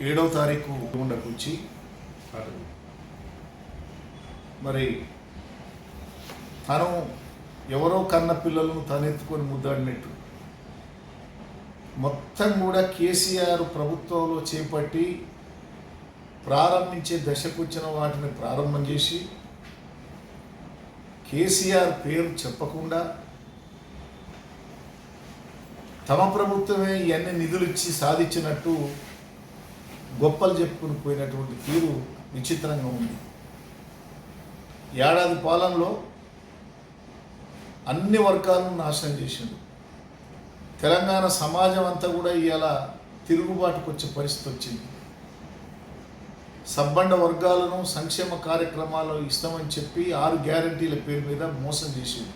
ఏడవ తారీఖు ఉండకొచ్చి మరి తను ఎవరో కన్న పిల్లలను తనెత్తుకొని ముద్దాడినట్టు. మొత్తం కూడా కేసీఆర్ ప్రభుత్వంలో చేపట్టి ప్రారంభించే దశకు వచ్చిన వాటిని ప్రారంభం చేసి కేసీఆర్ పేరు చెప్పకుండా తమ ప్రభుత్వమే ఇవన్నీ నిధులు ఇచ్చి సాధించినట్టు గొప్పలు చెప్పుకుని పోయినటువంటి తీరు విచిత్రంగా ఉంది. ఏడాది పాలనలో అన్ని వర్గాలను నాశనం చేసిండు. తెలంగాణ సమాజం అంతా కూడా ఇవాళ తిరుగుబాటుకు వచ్చే పరిస్థితి వచ్చింది. సబ్బండ వర్గాలను సంక్షేమ కార్యక్రమాలు ఇస్తామని చెప్పి ఆరు గ్యారంటీల పేరు మీద మోసం చేసింది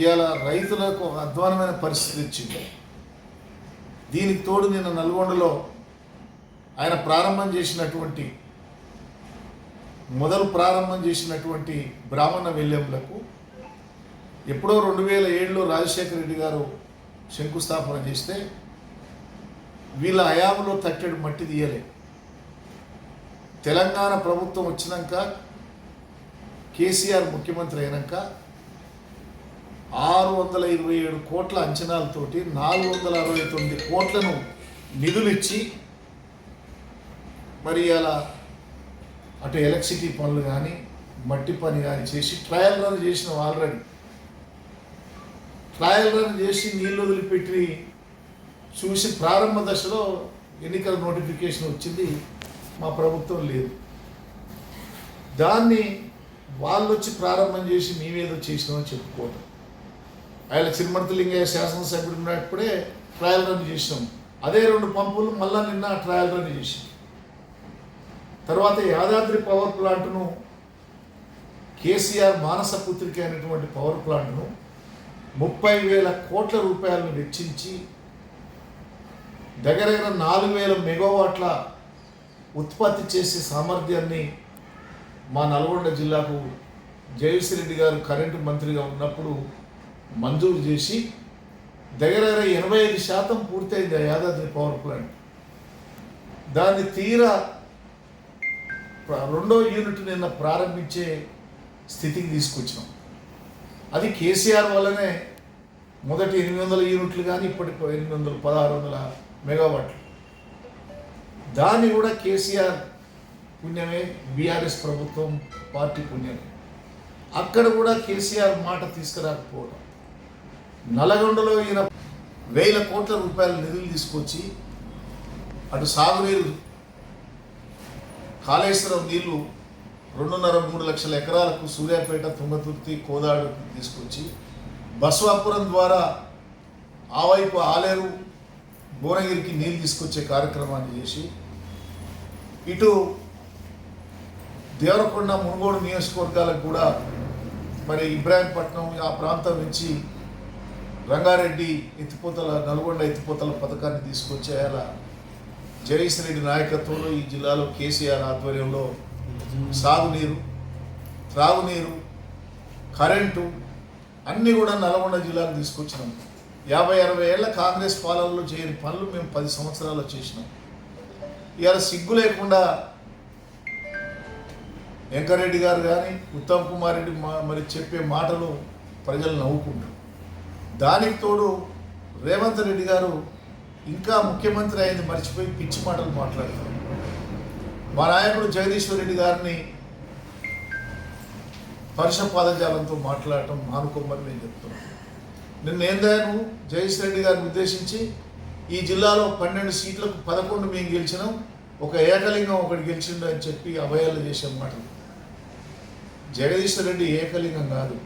ఇవాళ రైతులకు ఒక అధ్వానమైన పరిస్థితి ఇచ్చింది దీనికి తోడు నిన్న నల్గొండలో ఆయన ప్రారంభం చేసినటువంటి మొదలు ప్రారంభం చేసినటువంటి బ్రాహ్మణ వెల్లెంలకు ఎప్పుడో రెండు వేల ఏడులో రాజశేఖర రెడ్డి గారు శంకుస్థాపన చేస్తే వీళ్ళ హయాంలో తట్టెడు మట్టి తీయలే. తెలంగాణ ప్రభుత్వం వచ్చినాక కేసీఆర్ ముఖ్యమంత్రి అయినాక ఆరు వందల ఇరవై ఏడు కోట్ల అంచనాలతోటి నాలుగు వందల అరవై తొమ్మిది కోట్లను నిధులు ఇచ్చి మరి అలా అటు ఎలక్ట్రిసిటీ పనులు కానీ మట్టి పని కానీ చేసి ట్రయల్ రన్ చేసినాం ఆల్రెడీ. ట్రయల్ రన్ చేసి నీళ్ళు వదిలిపెట్టి చూసి ప్రారంభ దశలో ఎన్నికల నోటిఫికేషన్ వచ్చింది మా ప్రభుత్వం లేదు. దాన్ని వాళ్ళు వచ్చి ప్రారంభం చేసి మేమేదో చేసినామని చెప్పుకోవటం. ఆయన చిరుమర్తి లింగయ్య శాసనసభ్యుడు ఉన్నప్పుడే ట్రయల్ రన్ చేసినాం అదే రెండు పంపులు మళ్ళా నిన్న ట్రయల్ రన్ చేసాం తర్వాత యాదాద్రి పవర్ ప్లాంట్ను కేసీఆర్ మానస పుత్రిక అయినటువంటి పవర్ ప్లాంట్ను ముప్పై వేల కోట్ల రూపాయలను వెచ్చించి దగ్గర దగ్గర నాలుగు వేల మెగావాట్ల ఉత్పత్తి చేసే సామర్థ్యాన్ని మా నల్గొండ జిల్లాకు జయశ్రీ రెడ్డి గారు కరెంటు మంత్రిగా ఉన్నప్పుడు మంజూరు చేసి దగ్గర దగ్గర ఎనభై ఐదు శాతం పూర్తయింది ఆ యాదాద్రి పవర్ ప్లాంట్ దాన్ని తీరా రెండో యూనిట్ నిన్న ప్రారంభించే స్థితికి తీసుకొచ్చినాం. అది కేసీఆర్ వల్లనే మొదటి ఎనిమిది వందల యూనిట్లు కానీ ఇప్పటికి ఎనిమిది వందల పదహారు వందల మెగావాట్లు దాన్ని కూడా కేసీఆర్ పుణ్యమే బీఆర్ఎస్ ప్రభుత్వం పార్టీ పుణ్యమే. అక్కడ కూడా కేసీఆర్ మాట తీసుకురాకపోవడం నల్గొండలో ఈయన వేల కోట్ల రూపాయల నిధులు తీసుకొచ్చి అటు సాగునీరు కాళేశ్వరం నీళ్ళు రెండున్నర మూడు లక్షల ఎకరాలకు సూర్యాపేట తుంగతుర్తి కోదాడు తీసుకొచ్చి బస్వాపురం ద్వారా ఆ వైపు ఆలేరు భువనగిరికి నీళ్ళు తీసుకొచ్చే కార్యక్రమాన్ని చేసి ఇటు దేవరకొండ మునుగోడు నియోజకవర్గాలకు కూడా మరి ఇబ్రాహీంపట్నం ఆ ప్రాంతం నుంచి రంగారెడ్డి ఎత్తిపోతల నల్గొండ ఎత్తిపోతల పథకాన్ని తీసుకొచ్చేయాల జగదీశ్ రెడ్డి నాయకత్వంలో ఈ జిల్లాలో కేసీఆర్ ఆధ్వర్యంలో సాగునీరు త్రాగునీరు కరెంటు అన్నీ కూడా నల్గొండ జిల్లాకు తీసుకొచ్చినాం. యాభై అరవై ఏళ్ళ కాంగ్రెస్ పాలనలో చేయని పనులు మేము పది సంవత్సరాలు చేసినాం. ఇవాళ సిగ్గు లేకుండా వెంకరెడ్డి గారు కానీ ఉత్తమ్ కుమార్ రెడ్డి మా మరి చెప్పే మాటలు ప్రజలు నవ్వుకుంటారు దానికి తోడు రేవంత్ రెడ్డి గారు ఇంకా ముఖ్యమంత్రి అయింది మర్చిపోయి పిచ్చి మాటలు మాట్లాడతారు మా నాయకుడు జగదీశ్వర్ రెడ్డి గారిని పరుష పదజాలంతో మాట్లాడటం మానుకోమని నేను చెప్తున్నాను. నిన్న ఏందాను జగదీశ్వర్ రెడ్డి గారిని ఉద్దేశించి ఈ జిల్లాలో పన్నెండు సీట్లకు పదకొండు మేము గెలిచినాం ఒక ఏకలింగం ఒకటి గెలిచిండు అని చెప్పి అభయాలు చేసే మాటలు. జగదీశ్వర్ రెడ్డి ఏకలింగం కాదు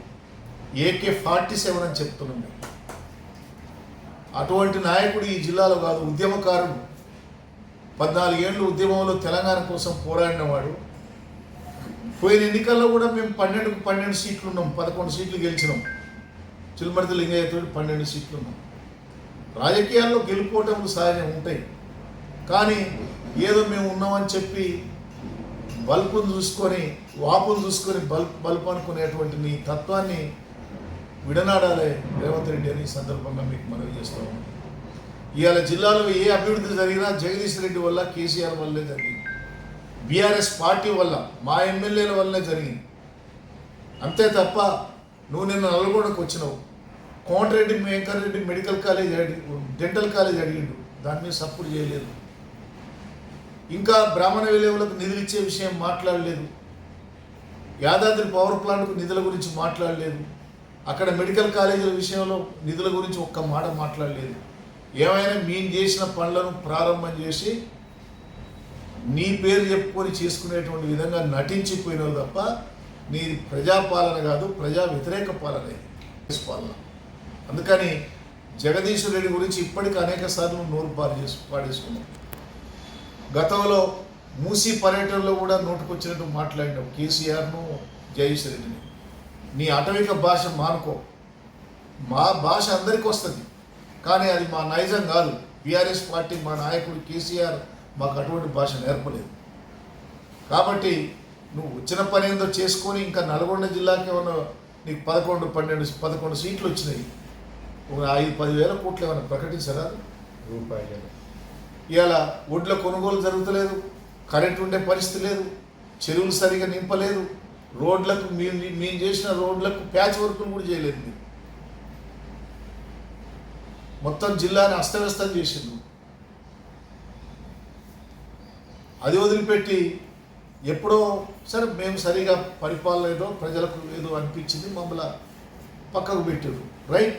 ఏకే ఫార్టీ సెవెన్ అని చెప్తున్నాం మేము. అటువంటి నాయకుడు ఈ జిల్లాలో కాదు ఉద్యమకారుడు. పద్నాలుగేళ్ళు ఉద్యమంలో తెలంగాణ కోసం పోరాడినవాడు. పోయిన ఎన్నికల్లో కూడా మేము పన్నెండు పన్నెండు సీట్లు ఉన్నాం పదకొండు సీట్లు గెలిచినాం. చిల్మర్తి లింగయ్యతో పన్నెండు సీట్లు ఉన్నాం. రాజకీయాల్లో గెలుపుకోవటం సహజం ఉంటాయి. కానీ ఏదో మేము ఉన్నామని చెప్పి బల్పును చూసుకొని వాపును చూసుకొని బల్బ్ బల్బ్ అనుకునేటువంటి నీ తత్వాన్ని విడనాడాలి రేవంత్ రెడ్డి అని ఈ సందర్భంగా మీకు మనవి చేస్తాము ఇవాళ జిల్లాలో ఏ అభివృద్ధి జరిగినా జగదీష్ రెడ్డి వల్ల కేసీఆర్ వల్లే జరిగింది. బీఆర్ఎస్ పార్టీ వల్ల మా ఎమ్మెల్యేల వల్లే జరిగింది. అంతే తప్ప నువ్వు నిన్న నల్గొండకు వచ్చినావు. కోమటిరెడ్డి మేకర్ మెడికల్ కాలేజ్ అడి డెంటల్ కాలేజ్ అడిగిండు. దాని మీద సపోర్ట్ చేయలేదు. ఇంకా బ్రాహ్మణ విలేవులకు నిధులు ఇచ్చే విషయం మాట్లాడలేదు. యాదాద్రి పవర్ ప్లాంట్కు నిధుల గురించి మాట్లాడలేదు. అక్కడ మెడికల్ కాలేజీల విషయంలో నిధుల గురించి ఒక్క మాట మాట్లాడలేదు. ఏమైనా మేము చేసిన పనులను ప్రారంభం చేసి నీ పేరు చెప్పుకొని చేసుకునేటువంటి విధంగా నటించిపోయినారు తప్ప నీది ప్రజాపాలన కాదు ప్రజా వ్యతిరేక పాలన ఇది. పాలన అందుకని జగదీశ్వర్ రెడ్డి గురించి ఇప్పటికీ అనేక సార్లు నోరు పారు చేసి పాడేసుకున్నాం. గతంలో మూసీ పర్యటనలో కూడా నోటుకొచ్చినట్టు మాట్లాడినాం కేసీఆర్ను జగదీశ్వర్ రెడ్డిని నీ అటవిక భాష మానుకో. మా భాష అందరికీ వస్తుంది. కానీ అది మా నైజం కాదు. బీఆర్ఎస్ పార్టీ మా నాయకుడు కేసీఆర్ మాకు అటువంటి భాష నేర్పలేదు. కాబట్టి నువ్వు వచ్చిన పని ఏందో చేసుకొని ఇంకా నల్గొండ జిల్లాకి ఏమన్నా నీకు పదకొండు పన్నెండు పదకొండు సీట్లు వచ్చినాయి. ఒక ఐదు పదివేల కోట్లు ఏమైనా ప్రకటించరా? రూపాయలు. ఇవాళ ఒడ్ల కొనుగోలు జరుగుతలేదు. కరెంట్ ఉండే పరిస్థితి లేదు. చెరువులు సరిగా నింపలేదు. రోడ్లకు మేము మేము చేసిన రోడ్లకు ప్యాచ్ వర్కులు కూడా చేయలేదు మీరు. మొత్తం జిల్లాని అస్తవ్యస్తం చేసిండు అది వదిలిపెట్టి ఎప్పుడో సరే మేము సరిగా పరిపాలన ఏదో ప్రజలకు ఏదో అనిపించింది మమ్మల్ని పక్కకు పెట్టారు రైట్?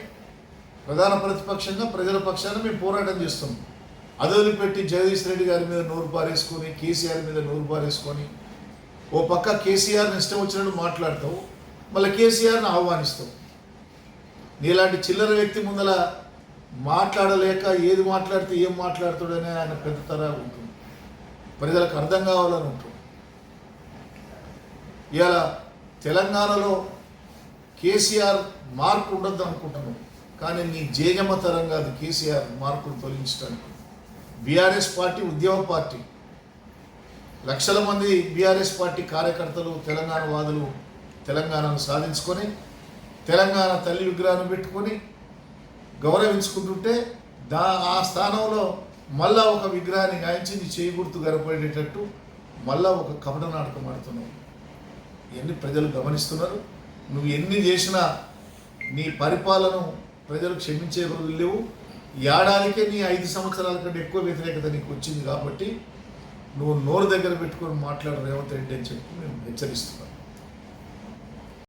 ప్రధాన ప్రతిపక్షంగా ప్రజల పక్షాన మేము పోరాటం చేస్తున్నాం అది వదిలిపెట్టి జగదీష్ రెడ్డి గారి మీద నోరు పారేసుకొని కేసీఆర్ మీద నోరు పారేసుకొని ఓ పక్క కేసీఆర్ని ఇష్టం వచ్చినట్టు మాట్లాడతావు మళ్ళీ కేసీఆర్ని ఆహ్వానిస్తావు. నీలాంటి చిల్లర వ్యక్తి ముందల మాట్లాడలేక ఏది మాట్లాడితే ఏం మాట్లాడుతాడనే ఆయన పెద్ద తర ఉంటుంది. ప్రజలకు అర్థం కావాలని ఉంటుంది. ఇవాళ తెలంగాణలో కేసీఆర్ మార్పు ఉండద్దు అనుకుంటున్నాం. కానీ నీ జేజమ్మ తరం కాదు కేసీఆర్ మార్పును తొలగించడానికి. బీఆర్ఎస్ పార్టీ ఉద్యమ పార్టీ. లక్షల మంది బీఆర్ఎస్ పార్టీ కార్యకర్తలు తెలంగాణ వాదులు తెలంగాణను సాధించుకొని తెలంగాణ తల్లి విగ్రహాన్ని పెట్టుకొని గౌరవించుకుంటుంటే దా ఆ స్థానంలో మళ్ళా ఒక విగ్రహాన్ని గాయించి నీ చేయి గడపడేటట్టు మళ్ళా ఒక కపట నాటకం ఆడుతున్నావు. ఇవన్నీ ప్రజలు గమనిస్తున్నారు? నువ్వు ఎన్ని చేసినా నీ పరిపాలన ప్రజలు క్షమించే రోజులు లేవు. ఏడాదికే నీ ఐదు సంవత్సరాల కంటే ఎక్కువ వ్యతిరేకత నీకు వచ్చింది కాబట్టి నువ్వు నోరు దగ్గర పెట్టుకొని మాట్లాడు రేవంత్ రెడ్డి అని చెప్పి మేము హెచ్చరిస్తున్నాం